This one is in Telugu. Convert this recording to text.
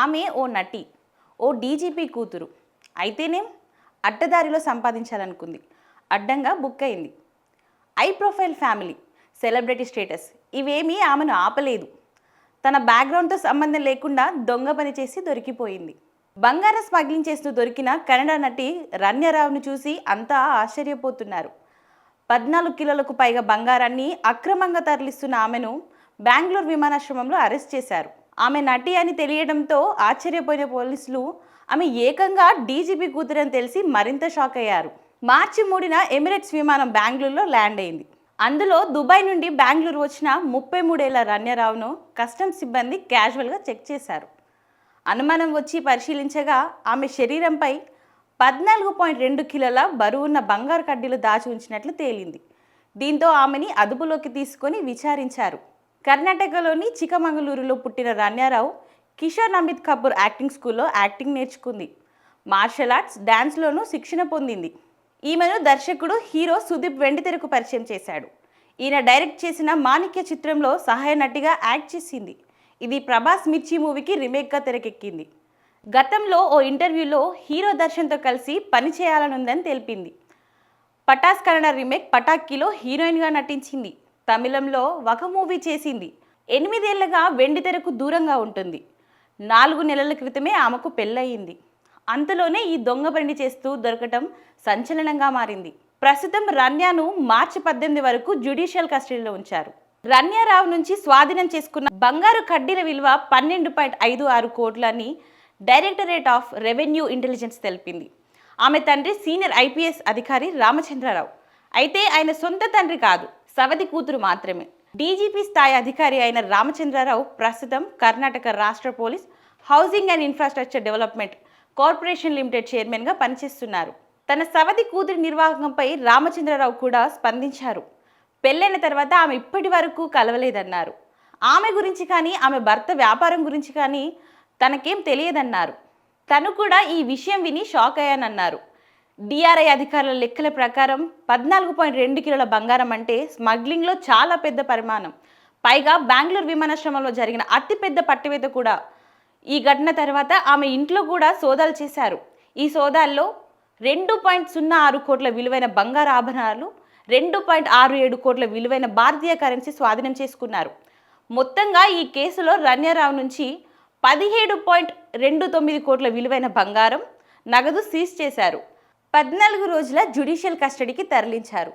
ఆమె ఓ నటి ఓ డీజీపీ కూతురు. అయితేనేం అడ్డదారిలో సంపాదించాలనుకుంది. అడ్డంగా బుక్ అయింది. High profile family celebrity status. ఇవేమీ ఆమెను ఆపలేదు. తన బ్యాక్గ్రౌండ్తో సంబంధం లేకుండా దొంగ పని చేసి దొరికిపోయింది. బంగారం స్మగ్లింగ్ చేస్తూ దొరికిన కన్నడ నటి రన్యరావును చూసి అంతా ఆశ్చర్యపోతున్నారు. పద్నాలుగు కిలోలకు పైగా బంగారాన్ని అక్రమంగా తరలిస్తున్న ఆమెను బెంగళూరు విమానాశ్రమంలో అరెస్ట్ చేశారు. ఆమె నటి అని తెలియడంతో ఆశ్చర్యపోయిన పోలీసులు ఆమె ఏకంగా డీజీపీ కూతురని తెలిసి మరింత షాక్ అయ్యారు. మార్చి మూడున ఎమిరేట్స్ విమానం బెంగళూరులో ల్యాండ్ అయింది. అందులో దుబాయ్ నుండి బెంగళూరు వచ్చిన ముప్పై మూడేళ్ళ రన్యరావును కస్టమ్స్ సిబ్బంది క్యాజువల్గా చెక్ చేశారు. అనుమానం వచ్చి పరిశీలించగా ఆమె శరీరంపై పద్నాలుగు పాయింట్ రెండు కిలోల బరువున్న బంగారు కడ్డీలు దాచి ఉంచినట్లు తేలింది. దీంతో ఆమెని అదుపులోకి తీసుకొని విచారించారు. కర్ణాటకలోని చిక్కమంగళూరులో పుట్టిన రన్యారావు కిషోర్ అమిత్ కపూర్ యాక్టింగ్ స్కూల్లో యాక్టింగ్ నేర్చుకుంది. మార్షల్ ఆర్ట్స్ డ్యాన్స్లోనూ శిక్షణ పొందింది. ఈమెను దర్శకుడు హీరో సుదీప్ వెండితెరకు పరిచయం చేశాడు. ఈయన డైరెక్ట్ చేసిన మాణిక్య చిత్రంలో సహాయ నటిగా యాక్ట్ చేసింది. ఇది ప్రభాస్ మిర్చి మూవీకి రీమేక్గా తెరకెక్కింది. గతంలో ఓ ఇంటర్వ్యూలో హీరో దర్శన్తో కలిసి పని చేయాలనుందని తెలిపింది. పటాస్ కన్నడ రీమేక్ పటాక్కీలో హీరోయిన్గా నటించింది. తమిళంలో ఒక మూవీ చేసింది. ఎనిమిదేళ్ళుగా వెండితెరకు దూరంగా ఉంటుంది. నాలుగు నెలల క్రితమే ఆమెకు పెళ్ళయింది. అంతలోనే ఈ దొంగ పని చేస్తూ దొరకటం సంచలనంగా మారింది. ప్రస్తుతం రన్యాను మార్చి పద్దెనిమిది వరకు జ్యుడిషియల్ కస్టడీలో ఉంచారు. రన్యారావు నుంచి స్వాధీనం చేసుకున్న బంగారు కడ్డీల విలువ పన్నెండు పాయింట్ ఐదు ఆరు కోట్లని డైరెక్టరేట్ ఆఫ్ రెవెన్యూ ఇంటెలిజెన్స్ తెలిపింది. ఆమె తండ్రి సీనియర్ ఐపీఎస్ అధికారి రామచంద్రరావు. అయితే ఆయన సొంత తండ్రి కాదు. సవతి కూతురు మాత్రమే. డీజీపీ స్థాయి అధికారి అయిన రామచంద్రరావు ప్రస్తుతం కర్ణాటక రాష్ట్ర police housing and infrastructure development corporation limited చైర్మన్గా పనిచేస్తున్నారు. తన సవతి కూతురి నిర్వాహకంపై రామచంద్రరావు కూడా స్పందించారు. పెళ్ళైన తర్వాత ఆమె ఇప్పటి వరకు కలవలేదన్నారు. ఆమె గురించి కానీ ఆమె భర్త వ్యాపారం గురించి కానీ తనకేం తెలియదన్నారు. తను కూడా ఈ విషయం విని షాక్ అయ్యానన్నారు. డిఆర్ఐ అధికారుల లెక్కల ప్రకారం పద్నాలుగు పాయింట్ రెండు కిలోల బంగారం అంటే స్మగ్లింగ్లో చాలా పెద్ద పరిమాణం. పైగా బెంగళూరు విమానాశ్రమంలో జరిగిన అతిపెద్ద పట్టివేత కూడా ఈ ఘటన తర్వాత ఆమె ఇంట్లో కూడా సోదాలు చేశారు. ఈ సోదాల్లో రెండు పాయింట్ సున్నా ఆరు కోట్ల విలువైన బంగారు ఆభరణాలు రెండు పాయింట్ ఆరు ఏడు కోట్ల విలువైన భారతీయ కరెన్సీ స్వాధీనం చేసుకున్నారు. మొత్తంగా ఈ కేసులో రన్యారావు నుంచి పదిహేడు పాయింట్ రెండు తొమ్మిది కోట్ల విలువైన బంగారం నగదు సీజ్ చేశారు. పద్నాలుగు రోజుల జ్యుడిషియల్ కస్టడీకి తరలించారు.